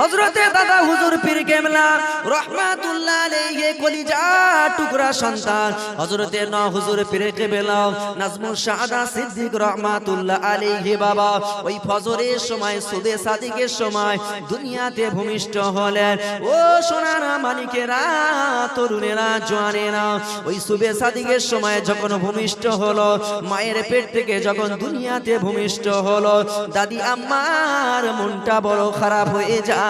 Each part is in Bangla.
হজরতে দাদা হুজুর পীর কেমলা রহমাতুল্লাহ আলাইহি কলিজা টুকরা সন্তান। হজরতে ন হুজুর পীর কেমলা নাজমুল শাহাদা সিদ্দিক রহমাতুল্লাহ আলাইহি বাবা ওই ফজরের সময় সুবে সাদিকের সময় দুনিয়াতে ভূমিষ্ঠ হলেন। ও সোনারা মানিকেরা তরুণেরা জোয়ানেরা ওই সুবে সাদিকের সময় যখন ভূমিষ্ঠ হলো মায়ের পেট থেকে যখন দুনিয়াতে ভূমিষ্ঠ হলো দাদি আম্মার মনটা বড় খারাপ হয়ে যায়।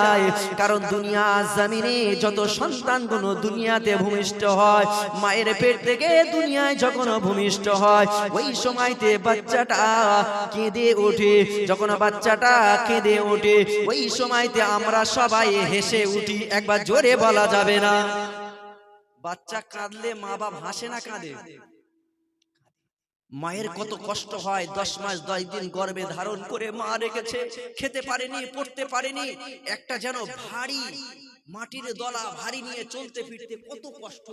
কারণ দুনিয়া জমিনে যত সন্তানগুলো দুনিয়াতে ভূমিষ্ঠ হয়, মায়ের পেট থেকে দুনিয়ায় যখন ভূমিষ্ঠ হয়, ওই সময়তে বাচ্চাটা কেঁদে ওঠে, যখন বাচ্চাটা কেঁদে ওঠে, ওই সময়তে আমরা সবাই হেসে উঠি, একবার জোরে বলা যাবে না। বাচ্চা কাঁদলে মা বাপ হাসে না কাঁদে? মায়ের কত কষ্ট হয় দশ মাস দশ দিন গর্ভে ধারণ করে মা রেখেছে খেতে পারেনি পড়তে পারেনি একটা যেন ভারী মাটির দলা ভারী নিয়ে চলতে ফিরতে কত কষ্ট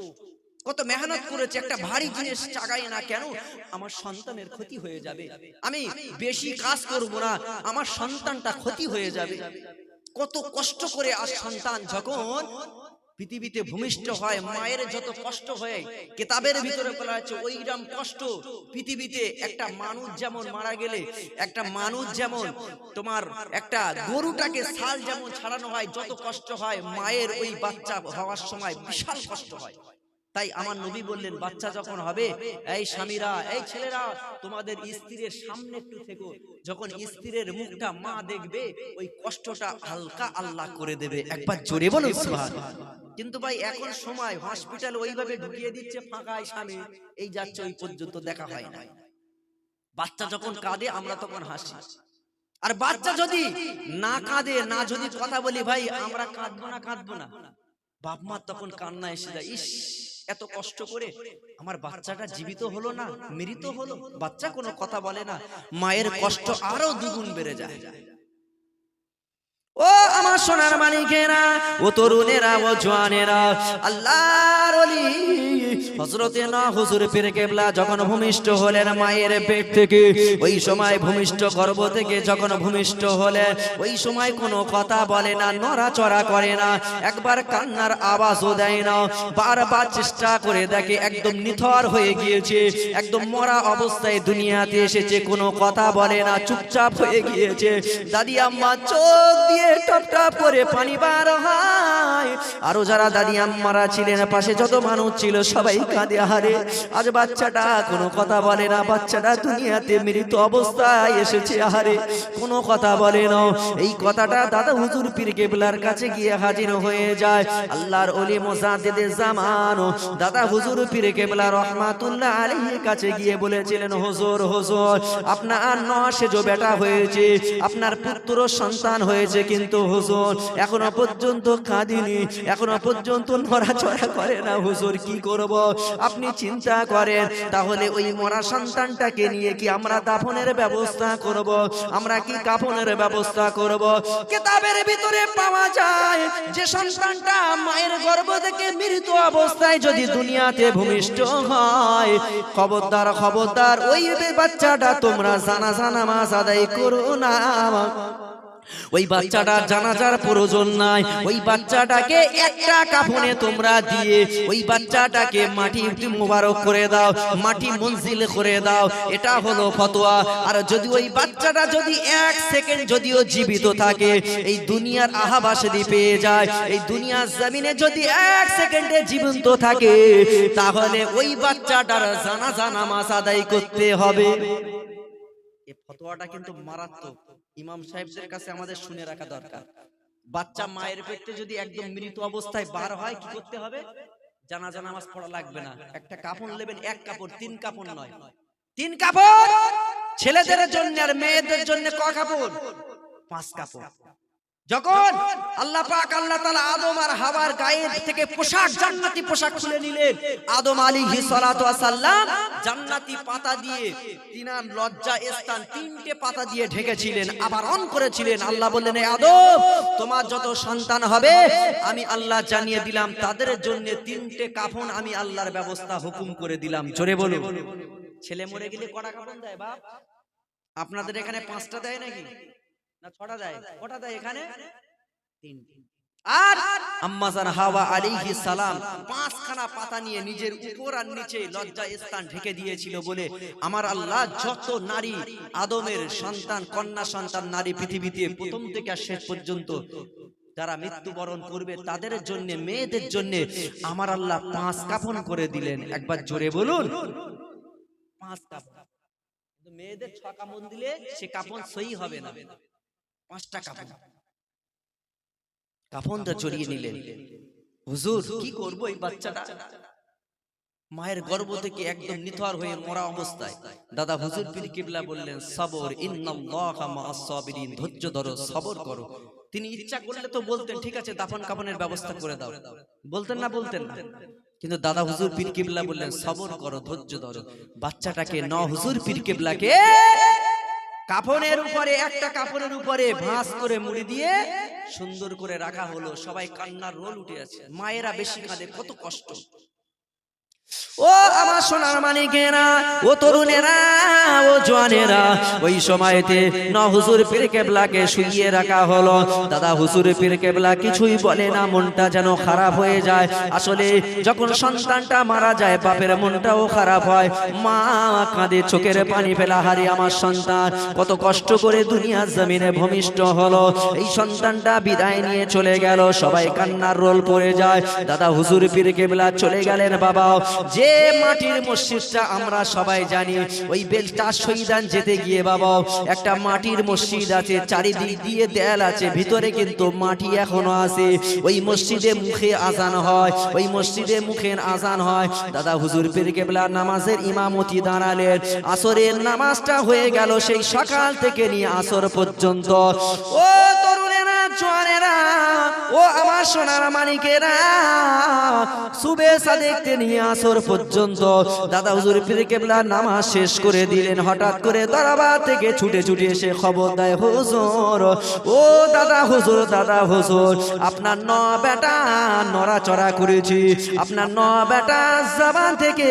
কত মেহনত করেছে একটা ভারী জিনিস চাগাই না কেন? আমার সন্তানের ক্ষতি হয়ে যাবে। আমি বেশি কাজ করব না আমার সন্তানটা ক্ষতি হয়ে যাবে। কত কষ্ট করে আর সন্তান যখন পৃথিবীতে ভূমিষ্ঠ হয় মায়ের যত কষ্ট হয় কেতাবের ভিতরে বলা আছে ওইরকম কষ্ট পৃথিবীতে একটা মানুষ যেমন মারা গেলে একটা মানুষ যেমন তোমার একটা গরুটাকে ছাল যেমন ছাড়ানো হয় যত কষ্ট হয় মায়ের ওই বাচ্চা হওয়ার সময় বিশাল কষ্ট হয়। তাই আমার নবী বললেন বাচ্চা যখন হবে এই স্বামীরা এই ছেলেরা তোমাদের স্ত্রীর সামনে একটু থেকো। যখন স্ত্রীর মুখটা মা দেখবে ওই কষ্টটা হালকা আল্লাহ করে দেবে। একবার জোরে বলো কিন্তু ভাই এখন সময় হসপিটাল ওইভাবে ঢুকিয়ে দিচ্ছে ফাঁকায় স্বামী। এই যাচ্ছে ওই পর্যন্ত দেখা হয় না বাচ্চা যখন কাঁদে আমরা তখন হাসি। আর বাচ্চা যদি না কাঁদে না যদি কথা বলি ভাই আমরা কাঁদবো না কাঁদবো না বাপ মা তখন কান্না এসে যায় ইস এত কষ্ট করে আমার বাচ্চাটা জীবিত হলো না মৃত হলো বাচ্চা কোনো কথা বলে না মায়ের কষ্ট আরও দ্বিগুণ বেড়ে যায়। ও আমার সোনার মালিকেরা ও তরুণেরা ও জোয়ানেরা আল্লাহর ওলি। হজরতে না হুজুর পীর কেবলা যখন ভূমিষ্ঠ হলেন মায়ের পেট থেকে, ওই সময় ভূমিষ্ঠ গর্ভ থেকে যখন ভূমিষ্ঠ হলেন, ওই সময় কোনো কথা বলে না, নড়াচড়া করে না, একবার কান্নার আওয়াজও দেয় না, বারবার চেষ্টা করে দেখে একদম নিথর হয়ে গিয়েছে, একদম মরা অবস্থায় দুনিয়াতে এসেছে, কোনো কথা বলে না, চুপচাপ হয়ে গিয়েছে। দাদি আম্মা চোখ দিয়ে টপ টপ করে পানি বার হয়। আরও যারা দাদি আম্মারা ছিলেন, পাশে যত মানুষ ছিল সবাই কাঁদে হারে আজ বাচ্চাটা কোনো কথা বলে না, বাচ্চাটা দুনিয়াতে মৃত অবস্থায় এসেছে, আহারে। কোনো কথা বলে না। এই কথাটা দাদা হুজুর পীর কেবলার কাছে গিয়ে হাজির হয়ে যায়। আল্লাহর ওলি মোসাদ্দেদের জামানো। দাদা হুজুর পীর কেবলা রহমাতুল্লাহ আলাইহির কাছে গিয়ে বলেছিলেন, হুজুর হুজুর, আপনার নশেজো বেটা হয়েছে, আপনার পুত্র সন্তান হয়েছে কিন্তু, হুজুর, এখনও পর্যন্ত কাঁদিনি, এখনও পর্যন্ত নড়াচড়া করে না, হুজুর, কি করব? আপনি চিন্তা করেন, তাহলে ওই মরা সন্তানটাকে নিয়ে কি আমরা দাফনের ব্যবস্থা করব? আমরা কি কাফনের ব্যবস্থা করব? কিতাবের ভিতরে পাওয়া যায় যে সন্তানটা মায়ের গর্ভ থেকে মৃত অবস্থায় যদি দুনিয়াতে ভূমিষ্ঠ হয়, খবরদার খবরদার, ওই বাচ্চাটা তোমরা জানা জানা মাস আদায় করো না। ওই বাচ্চাটা জানাজার প্রয়োজন নাই। ওই বাচ্চাটাকে একটা কাফনে তোমরা দিয়ে ওই বাচ্চাটাকে মাটি মোবারক করে দাও, মাটি মঞ্জিল করে দাও। এটা হলো ফতোয়া। আর যদি ওই বাচ্চাটা যদি এক সেকেন্ড যদিও জীবিত থাকে, এই দুনিয়ার আহাবাস পেয়ে যায়, এই দুনিয়ার জমিনে যদি এক সেকেন্ডে জীবন্ত থাকে, তাহলে ওই বাচ্চাটার জানাজা নামাজ আদায় করতে হবে। এই ফতোয়াটা কিন্তু মারাত্মক। ইমাম সাহেবদের কাছে আমাদের শুনে রাখা দরকার। বাচ্চা মায়ের পেটে যদি একদম মৃত অবস্থায় বার হয় কি করতে হবে? জানাজা নামাজ পড়া লাগবে না। একটা কাপড় নেবেন এক কাপড় তিন কাপড় নয়। তিন কাপড়! ছেলেদের জন্য আর মেয়েদের জন্য ক কাপড়? পাঁচ কাপড়। যখন আল্লাহ পাক আল্লাহ তাআলা আদম আর হাওয়ার গায়ে থেকে পোশাক জান্নাতি পোশাক খুলে নিলেন। আদম আলাইহিস সালাতু ওয়াস সালাম জান্নাতি পাতা দিয়ে তিনার লজ্জা স্থান তিনটে পাতা দিয়ে ঢেকেছিলেন আবার অন করেছিলেন। আল্লাহ বললেন "এ আদম তোমার যত সন্তান হবে আমি আল্লাহ জানিয়ে দিলাম তাদের জন্য তিনটে কাফন আমি আল্লাহর ব্যবস্থা হুকুম করে দিলাম। জোরে বলো ছেলে মরে গেলে কটা কাফন দেয় বাপ? আপনাদের এখানে পাঁচটা দেয় নাকি? না ছটা দেয়? কটা দেয় এখানে? তিনটি। আর আম্মাজান হাওয়া আলাইহি সালাম পাঁচখানা পাতা নিয়ে নিজের উপর আর নিচে লজ্জা স্থান ঢেকে দিয়েছিল বলে আমার আল্লাহ যত নারী আদমের সন্তান কন্যা সন্তান নারী পৃথিবীতে প্রথম থেকে শেষ পর্যন্ত যারা মৃত্যুবরণ করবে তাদের জন্য মেয়েদের জন্য আমার আল্লাহ পাঁচ কাফন করে দিলেন। একবার জোরে বলুন। পাঁচ কাফন। মেয়েদের ছ কাফন দিলে সে কাফন সই হবে না। পাঁচটা কাফন কাফনটা চড়িয়ে নিলেন। হুজুর কি করব এই বাচ্চাটা? মায়ের গর্ভ থেকে একদম নিথর হয়ে মরা অবস্থায়। দাদা হুজুর পীর কিবলা বললেন সবর সাবিরিন ধৈর্য ধরো সবর করো। তিনি ইচ্ছা করলে তো বলতেন ঠিক আছে দাফন কাফনের ব্যবস্থা করে দাও। বলতেন না বলতেন না কিন্তু দাদা হুজুর পীর কিবলা বললেন সবর করো ধৈর্য ধরো। বাচ্চাটাকে ন হুজুর পীর কিবলাকে কাফনের উপরে একটা কাপড়ের উপরে ভাঁজ করে মুড়ি দিয়ে সুন্দর করে রাখা হলো। সবাই কান্নার রোল উঠে আছে। মায়েরা বেশি কাঁদে কত কষ্ট। ও আমার সোনার মানিকেরা ও তরুণেরা, ও জোয়ানেরা ওই সময়তে ন হুজুর পীর কেবলাকে শুইয়ে রাখা হলো। দাদা হুজুর পীর কেবলা কিছুই বলে না, মনটা যেন খারাপ হয়ে যায়। আসলে যখন সন্তানটা মারা যায়, বাপের মনটাও খারাপ হয়। মা কাঁদে, চোখের পানি ফেলা হারি আমার সন্তান। কত কষ্ট করে দুনিয়ার জমিনে ভূমিষ্ঠ হলো। এই সন্তানটা বিদায় নিয়ে চলে গেল। সবাই কান্নার রোল পড়ে যায়। দাদা হুজুর পীর কেবলা চলে গেলেন বাবা যে মাটির মসজিদটা আমরা সবাই জানি, ওই বেলটা শহীদান যেতে গিয়ে বাবা, একটা মাটির মসজিদ আছে, চারিদিক দিয়ে দেয়াল আছে, ভিতরে কিন্তু মাটি এখনও আছে। ওই মসজিদে মুখে আজান হয়, ওই মসজিদে মুখের আজান হয়। দাদা হুজুর পীর কেবলা নামাজের ইমামতি দাঁড়ালেন। আসরের নামাজটা হয়ে গেল সেই সকাল থেকে নিয়ে আসর পর্যন্ত। ও তরুণেরা, জোয়ানেরা, ও আমার সোনার মানিকেরা শুভেচ্ছা দেখতে নিয়ে আসর পর্যন্ত। দাদা হুজুর পীর কেবলা নামাজ শেষ করে দিলেন। হঠাৎ করে দরবার থেকে ছুটে ছুটে এসে খবর দেয়, হুজুর, ও দাদা হুজুর দাদা হুজুর, আপনার ন বেটা নড়াচড়া করেছি। আপনার ন বেটা জবান থেকে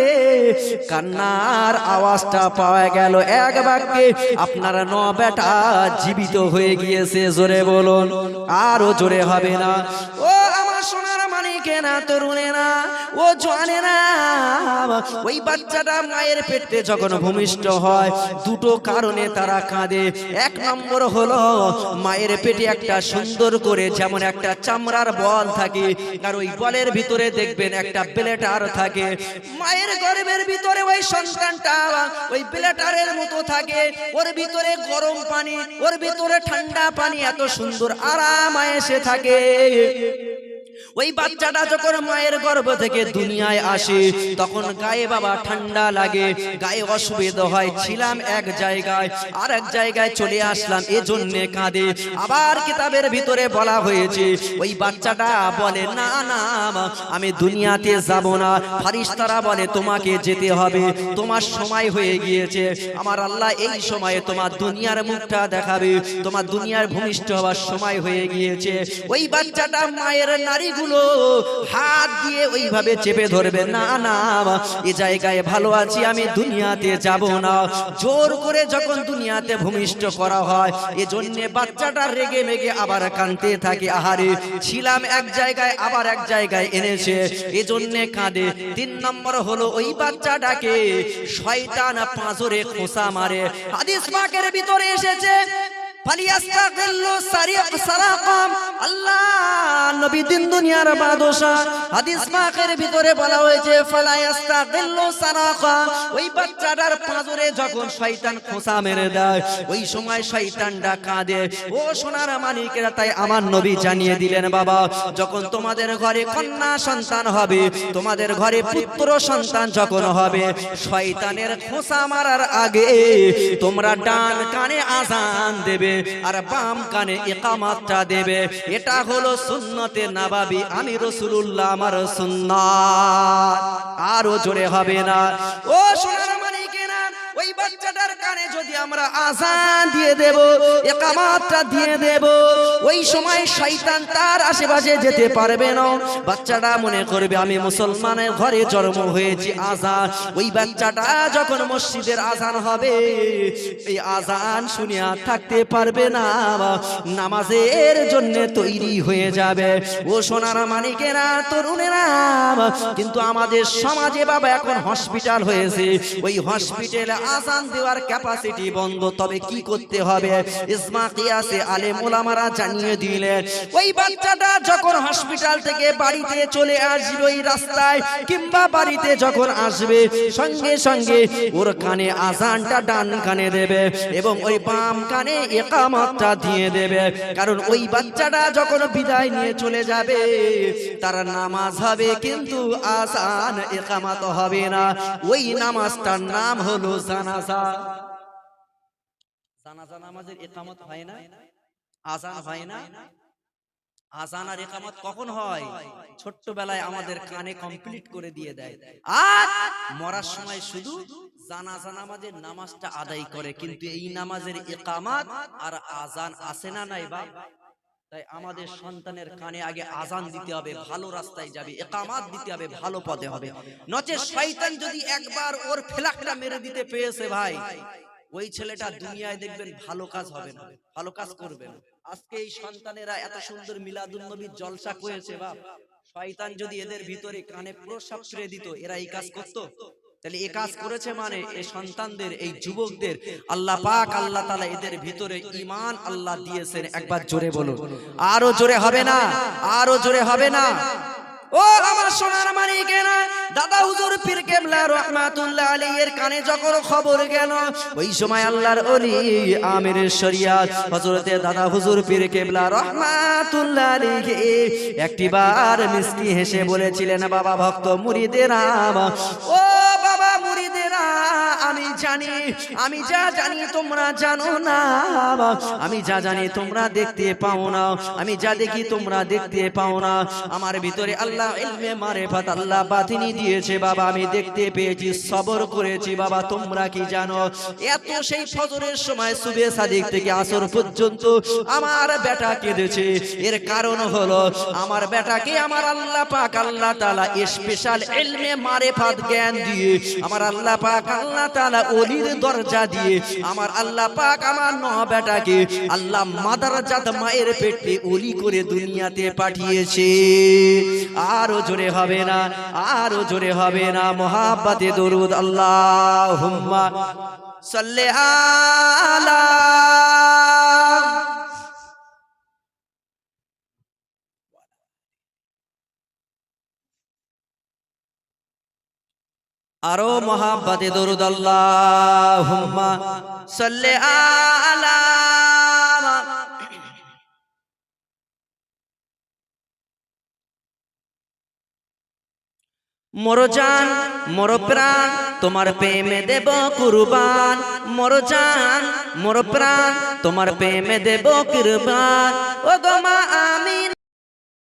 কান্নার আওয়াজটা পাওয়া গেল। এক বাক্যে, আপনার ন বেটা জীবিত হয়ে গিয়েছে, জোরে বলুন, আরও জোরে হবে না। ও মানিকেরা তরুণেরা ও জোয়ানেরা ওই বাচ্চাটা মায়ের পেটে যখন ভূমিষ্ঠ হয়, দুটো কারণে তারা কাঁদে। এক নম্বর হলো, মায়ের পেটে একটা সুন্দর করে যেমন একটা চামড়ার বল থাকে, আর ওই বলের ভিতরে দেখবেন একটা প্লেটার থাকে। মায়ের গর্ভের ভিতরে ওই সন্তানটা ওই প্লেটারের মতো থাকে। ওর ভিতরে গরম পানি, ওর ভিতরে ঠান্ডা পানি, এত সুন্দর আরাম এসে থাকে। ওই বাচ্চাটা যখন মায়ের গর্ভ থেকে দুনিয়ায় আসে, তখন গায়ে বাবা ঠান্ডা লাগে, গায়ে অসুবিধা হয়। ছিলাম এক জায়গায় আর এক জায়গায় চলে আসলাম, এজন্যে কাঁদে। আবার কিতাবের ভিতরে বলা হয়েছে, ওই বাচ্চাটা বলে, না না আমি দুনিয়াতে যাব না। ফারিস্তারা বলে, তোমাকে যেতে হবে। তোমার সময় হয়ে গিয়েছে। আমার আল্লাহ এই সময়ে তোমার দুনিয়ার মুখটা দেখাবে। তোমার দুনিয়ার ভূমিষ্ঠ হওয়ার সময় হয়ে গিয়েছে। ওই বাচ্চাটা মায়ের নারীগুলো হাত দিয়ে ওইভাবে চেপে ধরবে না না, এ জায়গায় ভালো আছি, আমি দুনিয়াতে যাব না। জোর করে যখন দুনিয়াতে ভূমিষ্ঠ করা হয়, এজন্য বাচ্চাটা রেগে মেগে আবার কাঁদতে থাকে। আহারে, ছিলাম এক জায়গায়, আবার এক জায়গায় এনেছে। এজন্য কাঁদে। তিন নম্বর হলো ওই বাচ্চাটাকে শয়তান পাঁজরে খোসা মারে। হাদিস পাকের ভিতরে এসেছে আল্লাহ নবী দিন দুনিয়ার বাদশা। হাদিস পাকের ভিতরে বলা হয়েছে, ফালায়াস্তাগিল্লু সারাকা। ওই বাচ্চাটার পাঁজরে যখন শয়তান খোসা মেরে দেয়, ওই সময় শয়তানটা কাঁদে। ও সোনার মালিকেরা, তাই আমার নবী জানিয়ে দিলেন, বাবা, যখন তোমাদের ঘরে কন্যা সন্তান হবে, তোমাদের ঘরে পুত্র সন্তান যখন হবে, শয়তানের খোসা মারার আগে তোমরা ডান কানে আজান দেবে। আর বাম কানে একামাতটা দেবে। এটা হলো সুন্নতে নাবাবি আমি রসুল্লাহ আমার সুন্নাত। আরও জোরে হবে না। ও সোনার ওই বাচ্চাটার কানে যদি আমরা আজান দিয়ে দেব একামাতটা দিয়ে দেব ওই সময় শয়তান তার আশেপাশে যেতে পারবে না। বাচ্চাটা মনে করবে, আমি মুসলমানের ঘরে জন্ম হয়েছি, আজান। ওই বাচ্চাটা যখন মসজিদের আজান হবে, এই আজান শুনে আর থাকতে পারবে না। নামাজের জন্য তৈরি হয়ে যাবে। ও সোনার মানিকেরা, তরুণেরা, কিন্তু আমাদের সমাজে বাবা এখন হসপিটাল হয়েছে। ওই হসপিটালে আজান দেওয়ার ক্যাপাসিটি বন্ধ, তবে কি করতে হবে? ইসমা কিয়াসে আলেম ওলামারা জানিয়ে দিলেন ওই বাচ্চাটা যখন হসপিটাল থেকে বাড়িতে চলে আসবে ওই রাস্তায়, কিংবা বাড়িতে যখন আসবে, সঙ্গে সঙ্গে ওর কানে আজানটা ডান কানে দেবে এবং ওই বাম কানে একামতটা দিয়ে দেবে। কারণ ওই বাচ্চাটা যখন বিদায় নিয়ে চলে যাবে, তার নামাজ হবে কিন্তু আজান একামত হবে না। ওই নামাজটার নাম হলো জানাজা। জানাজা নামাজের একামত হয় না? আজান হয় না? আজান আর একামত কখন হয়? ছোট্টবেলায় আমাদের কানে কমপ্লিট করে দিয়ে দেয়। আর মরার সময় শুধু জানাজা নামাজের নামাজটা আদায় করে, কিন্তু এই নামাজের একামাত আর আজান আসে না নাই বা তাই আমাদের সন্তানের কানে আগে আজান দিতে হবে, ভালো রাস্তায় যাবে, একামাত দিতে হবে, ভালো পথে হবে। নচে শয়তান যদি একবার ওর ফেলাকটা মেরে দিতে পেয়েছে ভাই ওই ছেলেটা দুনিয়ায় দেখবেন ভালো কাজ হবে না ভালো কাজ করবে না আজকে এই সন্তানেরা এত সুন্দর মিলাদুল নবীর জলসা করেছে বাপ। শয়তান যদি এদের ভিতরে কানে প্রসাব ছেড়ে দিত এরা এই কাজ করতো। তাহলে এ কাজ করেছে মানে এই সন্তানদের এই যুবকদের। আল্লাহ পাক আল্লাহ তালা এদের ভিতরে ইমান আল্লাহ দিয়েছেন একবার জোরে বলো আরও জোরে হবে না আরও জোরে হবে না। ও আমার সোনার মানি মানিকেরা দাদা হুজুর পীর কেবলা রহমাতুল্লাহ এর কানে যখন খবর গেল, ওই সময় আল্লাহর ওলি আমির শরিয়াত হজরতে দাদা হুজুর পীর কেবলা রহমাতুল্লাহ আলীকে একটিবার মিষ্টি হেসে বলেছিলেন, বাবা ভক্ত মুরিদেরা ও জানি, আমি যা জানি তোমরা জানো না। আমি যা জানি তোমরা দেখতে পাও না। আমি যা দেখি তোমরা দেখতে পাও না। আমার ভিতরে আল্লাহ ইলমে মারেফাত আল্লাহ বাতিনি দিয়েছে, বাবা। আমি দেখতে পেয়েছি, সবর করেছি, বাবা। তোমরা কি জানো? এত সেই ফজরের সময় সুবে সাদিক থেকে আসর পর্যন্ত আমার বেটা কেঁদেছে। এর কারণ হলো, আমার বেটাকে আমার আল্লাহ পাক আল্লাহ তাআলা স্পেশাল ইলমে মারেফাত জ্ঞান দিয়ে, আমার আল্লাহ পাক আল্লাহ তাআলা ওলির দরজা দিয়ে আমার আল্লাহ পাক আমার ন বেটাকে আল্লাহ মাদারজাত মায়ের পেটে অলি করে দুনিয়াতে পাঠিয়েছে। আরও জোরে হবে না, আরও জোরে হবে না, মহাব্বাতে দরুদ আল্লাহ হুম্মা সাল্লে আলা আরও মোহাব্বতে দরুদ আল্লাহ সাল্লে আলা মরজান মর প্রাণ তোমার প্রেমে দেব কুরবান। মরজান মর প্রাণ তোমার প্রেমে দেব কুরবান। ও গো মা আমিন